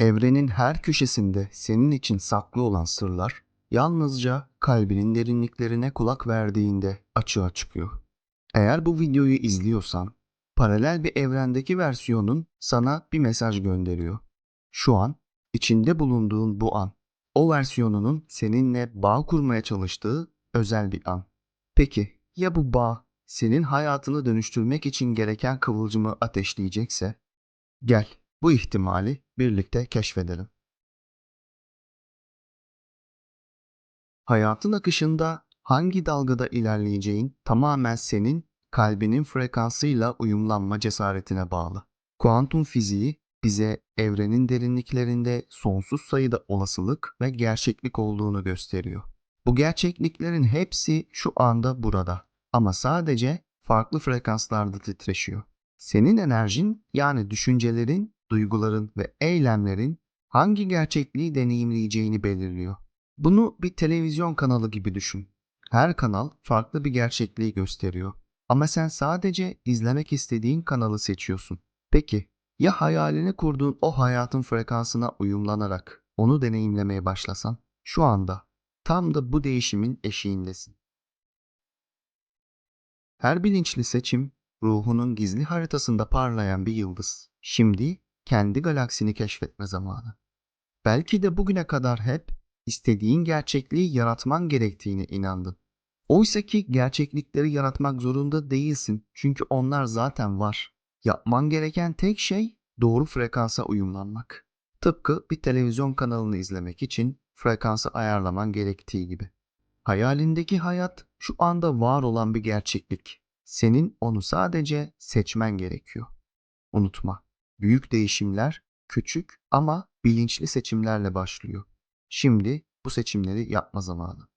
Evrenin her köşesinde senin için saklı olan sırlar yalnızca kalbinin derinliklerine kulak verdiğinde açığa çıkıyor. Eğer bu videoyu izliyorsan, paralel bir evrendeki versiyonun sana bir mesaj gönderiyor. Şu an, içinde bulunduğun bu an, o versiyonunun seninle bağ kurmaya çalıştığı özel bir an. Peki ya bu bağ senin hayatını dönüştürmek için gereken kıvılcımı ateşleyecekse? Gel bu ihtimali birlikte keşfedelim. Hayatın akışında hangi dalgada ilerleyeceğin tamamen senin kalbinin frekansıyla uyumlanma cesaretine bağlı. Kuantum fiziği bize evrenin derinliklerinde sonsuz sayıda olasılık ve gerçeklik olduğunu gösteriyor. Bu gerçekliklerin hepsi şu anda burada ama sadece farklı frekanslarda titreşiyor. Senin enerjin yani düşüncelerin, duyguların ve eylemlerin hangi gerçekliği deneyimleyeceğini belirliyor. Bunu bir televizyon kanalı gibi düşün. Her kanal farklı bir gerçekliği gösteriyor. Ama sen sadece izlemek istediğin kanalı seçiyorsun. Peki ya hayalini kurduğun o hayatın frekansına uyumlanarak onu deneyimlemeye başlasan? Şu anda tam da bu değişimin eşiğindesin. Her bilinçli seçim ruhunun gizli haritasında parlayan bir yıldız. Şimdi kendi galaksini keşfetme zamanı. Belki de bugüne kadar hep istediğin gerçekliği yaratman gerektiğine inandın. Oysa ki gerçeklikleri yaratmak zorunda değilsin çünkü onlar zaten var. Yapman gereken tek şey doğru frekansa uyumlanmak. Tıpkı bir televizyon kanalını izlemek için frekansı ayarlaman gerektiği gibi. Hayalindeki hayat şu anda var olan bir gerçeklik. Senin onu sadece seçmen gerekiyor. Unutma, büyük değişimler küçük ama bilinçli seçimlerle başlıyor. Şimdi bu seçimleri yapma zamanı.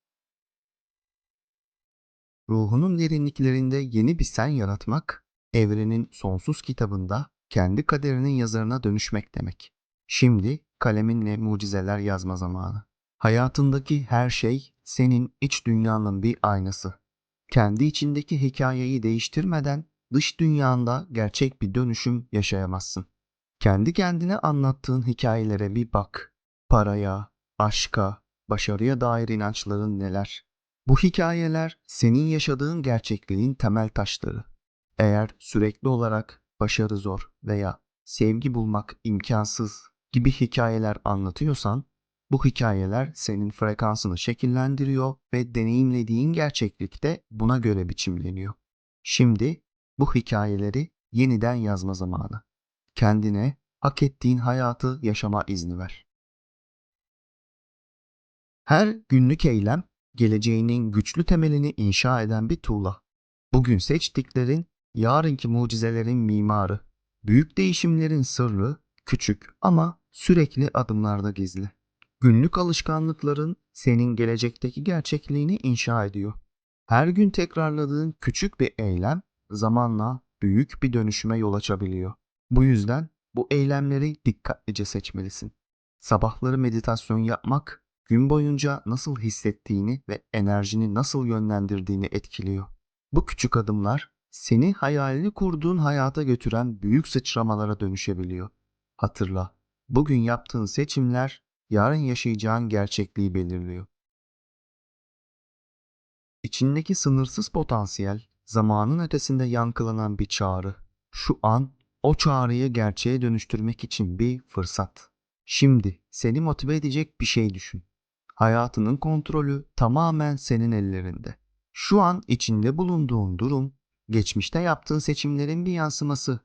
Ruhunun derinliklerinde yeni bir sen yaratmak, evrenin sonsuz kitabında kendi kaderinin yazarına dönüşmek demek. Şimdi kaleminle mucizeler yazma zamanı. Hayatındaki her şey senin iç dünyanın bir aynası. Kendi içindeki hikayeyi değiştirmeden dış dünyanda gerçek bir dönüşüm yaşayamazsın. Kendi kendine anlattığın hikayelere bir bak. Paraya, aşka, başarıya dair inançların neler? Bu hikayeler senin yaşadığın gerçekliğin temel taşları. Eğer sürekli olarak başarı zor veya sevgi bulmak imkansız gibi hikayeler anlatıyorsan, bu hikayeler senin frekansını şekillendiriyor ve deneyimlediğin gerçeklikte buna göre biçimleniyor. Şimdi bu hikayeleri yeniden yazma zamanı. Kendine hak ettiğin hayatı yaşama izni ver. Her günlük eylem geleceğinin güçlü temelini inşa eden bir tuğla. Bugün seçtiklerin yarınki mucizelerin mimarı. Büyük değişimlerin sırrı küçük ama sürekli adımlarda gizli. Günlük alışkanlıkların senin gelecekteki gerçekliğini inşa ediyor. Her gün tekrarladığın küçük bir eylem zamanla büyük bir dönüşüme yol açabiliyor. Bu yüzden bu eylemleri dikkatlice seçmelisin. Sabahları meditasyon yapmak gün boyunca nasıl hissettiğini ve enerjini nasıl yönlendirdiğini etkiliyor. Bu küçük adımlar seni hayalini kurduğun hayata götüren büyük sıçramalara dönüşebiliyor. Hatırla, bugün yaptığın seçimler yarın yaşayacağın gerçekliği belirliyor. İçindeki sınırsız potansiyel, zamanın ötesinde yankılanan bir çağrı. Şu an o çağrıyı gerçeğe dönüştürmek için bir fırsat. Şimdi seni motive edecek bir şey düşün. Hayatının kontrolü tamamen senin ellerinde. Şu an içinde bulunduğun durum, geçmişte yaptığın seçimlerin bir yansıması.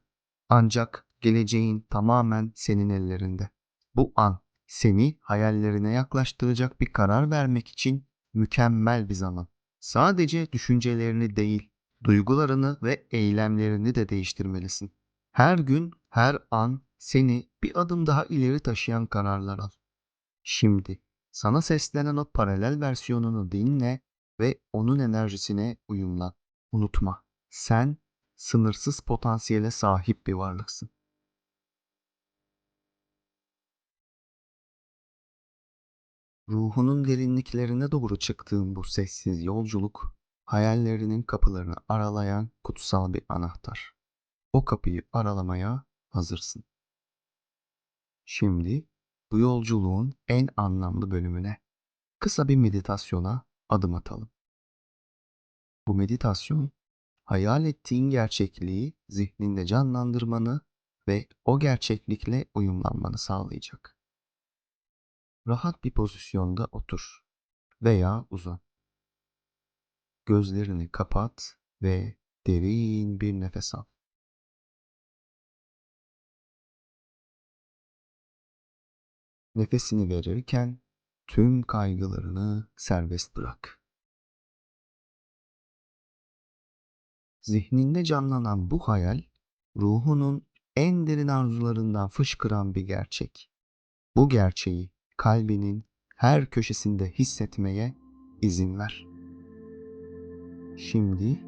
Ancak geleceğin tamamen senin ellerinde. Bu an seni hayallerine yaklaştıracak bir karar vermek için mükemmel bir zaman. Sadece düşüncelerini değil, duygularını ve eylemlerini de değiştirmelisin. Her gün, her an seni bir adım daha ileri taşıyan kararlar al. Şimdi sana seslenen o paralel versiyonunu dinle ve onun enerjisine uyumlan. Unutma, sen sınırsız potansiyele sahip bir varlıksın. Ruhunun derinliklerine doğru çıktığın bu sessiz yolculuk, hayallerinin kapılarını aralayan kutsal bir anahtar. O kapıyı aralamaya hazırsın. Şimdi bu yolculuğun en anlamlı bölümüne, kısa bir meditasyona adım atalım. Bu meditasyon, hayal ettiğin gerçekliği zihninde canlandırmanı ve o gerçeklikle uyumlanmanı sağlayacak. Rahat bir pozisyonda otur veya uzan. Gözlerini kapat ve derin bir nefes al. Nefesini verirken tüm kaygılarını serbest bırak. Zihninde canlanan bu hayal, ruhunun en derin arzularından fışkıran bir gerçek. Bu gerçeği kalbinin her köşesinde hissetmeye izin ver. Şimdi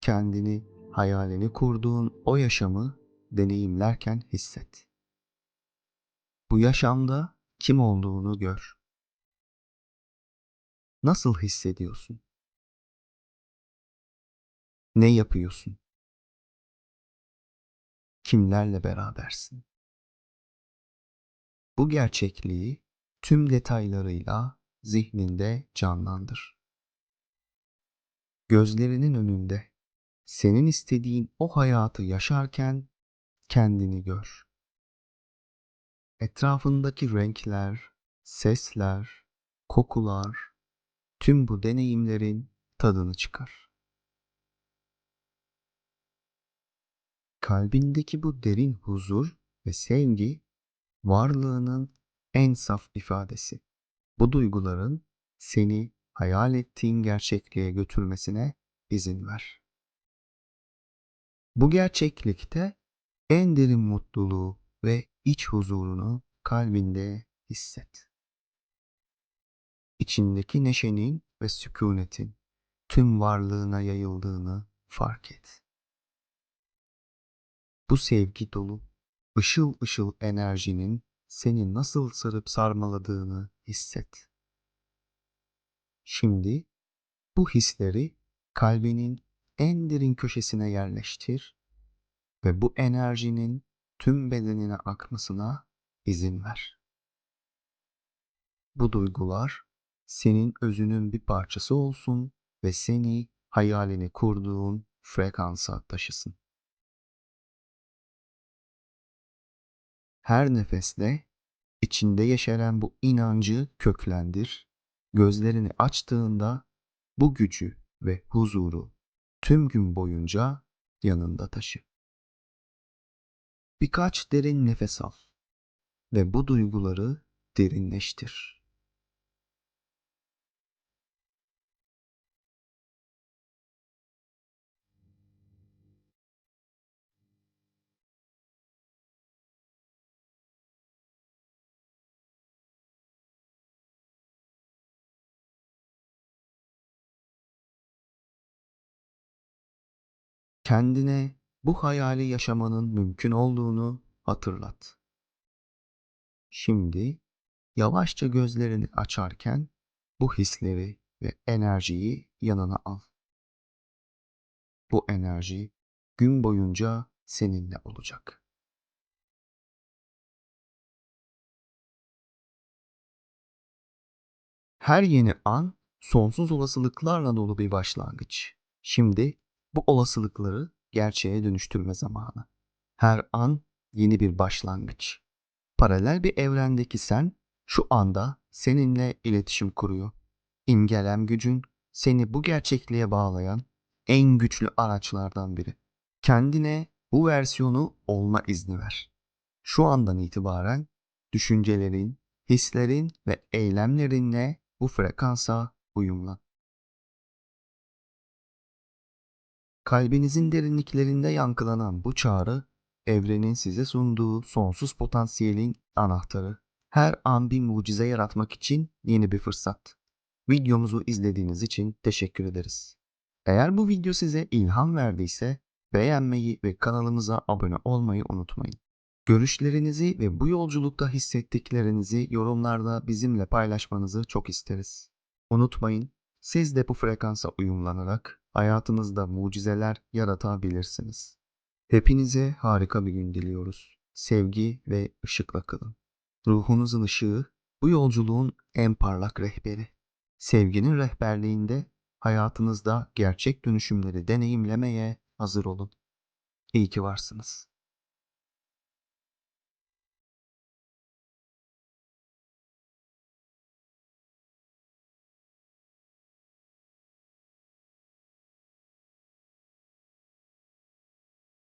kendini hayalini kurduğun o yaşamı deneyimlerken hisset. Bu yaşamda kim olduğunu gör. Nasıl hissediyorsun? Ne yapıyorsun? Kimlerle berabersin? Bu gerçekliği tüm detaylarıyla zihninde canlandır. Gözlerinin önünde senin istediğin o hayatı yaşarken kendini gör. Etrafındaki renkler, sesler, kokular, tüm bu deneyimlerin tadını çıkar. Kalbindeki bu derin huzur ve sevgi varlığının en saf ifadesi. Bu duyguların seni hayal ettiğin gerçekliğe götürmesine izin ver. Bu gerçeklikte en derin mutluluğu ve iç huzurunu kalbinde hisset. İçindeki neşenin ve sükunetin tüm varlığına yayıldığını fark et. Bu sevgi dolu, ışıl ışıl enerjinin seni nasıl sarıp sarmaladığını hisset. Şimdi bu hisleri kalbinin en derin köşesine yerleştir ve bu enerjinin tüm bedenine akmasına izin ver. Bu duygular senin özünün bir parçası olsun ve seni hayalini kurduğun frekansa taşısın. Her nefeste içinde yeşeren bu inancı köklendir. Gözlerini açtığında bu gücü ve huzuru tüm gün boyunca yanında taşı. Birkaç derin nefes al ve bu duyguları derinleştir. Kendine bu hayali yaşamanın mümkün olduğunu hatırlat. Şimdi yavaşça gözlerini açarken bu hisleri ve enerjiyi yanına al. Bu enerji gün boyunca seninle olacak. Her yeni an sonsuz olasılıklarla dolu bir başlangıç. Şimdi bu olasılıkları gerçeğe dönüştürme zamanı. Her an yeni bir başlangıç. Paralel bir evrendeki sen şu anda seninle iletişim kuruyor. İmgelem gücün seni bu gerçekliğe bağlayan en güçlü araçlardan biri. Kendine bu versiyonu olma izni ver. Şu andan itibaren düşüncelerin, hislerin ve eylemlerinle bu frekansa uyumlan. Kalbinizin derinliklerinde yankılanan bu çağrı, evrenin size sunduğu sonsuz potansiyelin anahtarı. Her an bir mucize yaratmak için yeni bir fırsat. Videomuzu izlediğiniz için teşekkür ederiz. Eğer bu video size ilham verdiyse beğenmeyi ve kanalımıza abone olmayı unutmayın. Görüşlerinizi ve bu yolculukta hissettiklerinizi yorumlarda bizimle paylaşmanızı çok isteriz. Unutmayın, siz de bu frekansa uyumlanarak hayatınızda mucizeler yaratabilirsiniz. Hepinize harika bir gün diliyoruz. Sevgi ve ışıkla kalın. Ruhunuzun ışığı bu yolculuğun en parlak rehberi. Sevginin rehberliğinde hayatınızda gerçek dönüşümleri deneyimlemeye hazır olun. İyi ki varsınız.